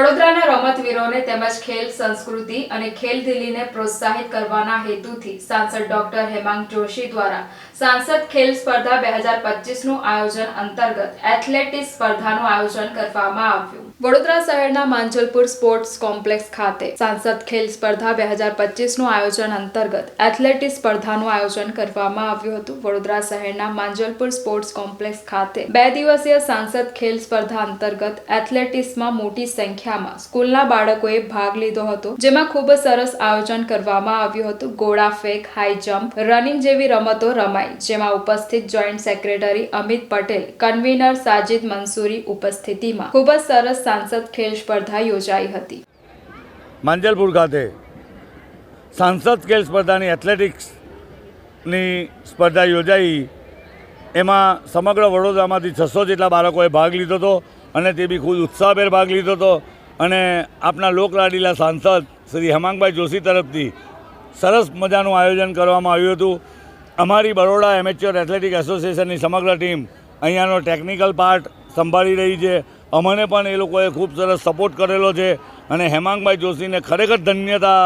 por otra રમતવીરોને તેમજ ખેલ સંસ્કૃતિ અને ખેલદિલીને પ્રોત્સાહિત કરવાના હેતુથી સાંસદ ડોક્ટર હેમાંગ જોશી દ્વારા સાંસદ ખેલ સ્પર્ધા બે હજાર પચીસનું આયોજન અંતર્ગત એથ્લેટિક્સ સ્પર્ધાનું આયોજન કરવામાં આવ્યું. વડોદરા શહેરના માંજલપુર સ્પોર્ટ્સ કોમ્પ્લેક્સ ખાતે સાંસદ ખેલ સ્પર્ધા બે હજાર પચીસનું આયોજન અંતર્ગત એથ્લેટિક્સ સ્પર્ધાનું આયોજન કરવામાં આવ્યું હતું. વડોદરા શહેરના માંજલપુર સ્પોર્ટ્સ કોમ્પ્લેક્સ ખાતે બે દિવસીય સાંસદ ખેલ સ્પર્ધા અંતર્ગત એથ્લેટિક્સમાં મોટી સંખ્યામાં સ્કૂલના બાળકોએ ભાગ લીધો હતો, જેમાં ખૂબ જ સરસ આયોજન કરવામાં આવ્યું હતું. ગોળા ફેંક હાઈ જમ્પ રનિંગ જેવી રમતો રમાઈ, જેમાં ઉપસ્થિત joint secretary Amit Patel convener Sajid Mansuri ઉપસ્થિતિમાં ખૂબ જ સરસ સાંસદ ખેલ સ્પર્ધા યોજાઈ હતી. માંજલપુર ખાતે સાંસદ ખેલ સ્પર્ધાની એથ્લેટિક્સની સ્પર્ધા યોજાઈ. એમાં સમગ્ર વડોદરામાંથી છસો જેટલા બાળકોએ ભાગ લીધો હતો અને તે બી ખૂબ ઉત્સાહભેર ભાગ લીધો હતો. અને આપના લોકલાડીલા સાંસદ શ્રી હેમાંગભાઈ જોશી તરફથી સરસ મજાનું આયોજન કરવામાં આવ્યું હતું. અમારી બરોડા એમેચ્યોર એથ્લેટિક એસોસિએશનની સમગ્ર ટીમ અહીંયાનો ટેકનિકલ પાર્ટ સંભાળી રહી છે. અમને પણ એ લોકોએ ખૂબ સરસ સપોર્ટ કરેલો છે અને હેમાંગભાઈ જોશીને ખરેખર ધન્યતા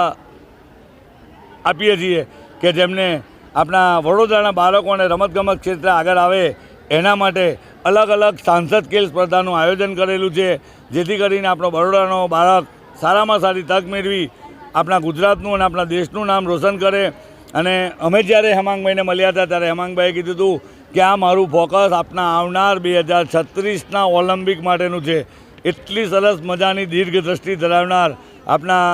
આપીએ છીએ કે જેમને આપણા વડોદરાના બાળકોને રમતગમત ક્ષેત્રે આગળ આવે એના માટે અલગ અલગ સાંસદ ખેલ સ્પર્ધાનું આયોજન કરેલું છે, જેથી કરીને આપણો બરોડાનો બાળક સારામાં સારી તક મેળવી આપણા ગુજરાતનું અને આપણા દેશનું નામ રોશન કરે. અને અમે જ્યારે હેમાંગભાઈને મળ્યા હતા, ત્યારે હેમાંગભાઈએ કીધું હતું કે આ મારું ફોકસ આપના આવનાર બે હજાર છત્રીસના ઓલિમ્પિક માટેનું છે. એટલી સરસ મજાની દીર્ઘ દ્રષ્ટિ ધરાવનાર આપના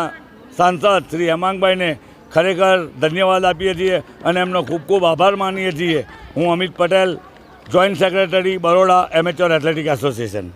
સાંસદ શ્રી હેમાંગભાઈને ખરેખર ધન્યવાદ આપીએ છીએ અને એમનો ખૂબ ખૂબ આભાર માનીએ છીએ. હું Amit Patel joint secretary Baroda amateur athletic association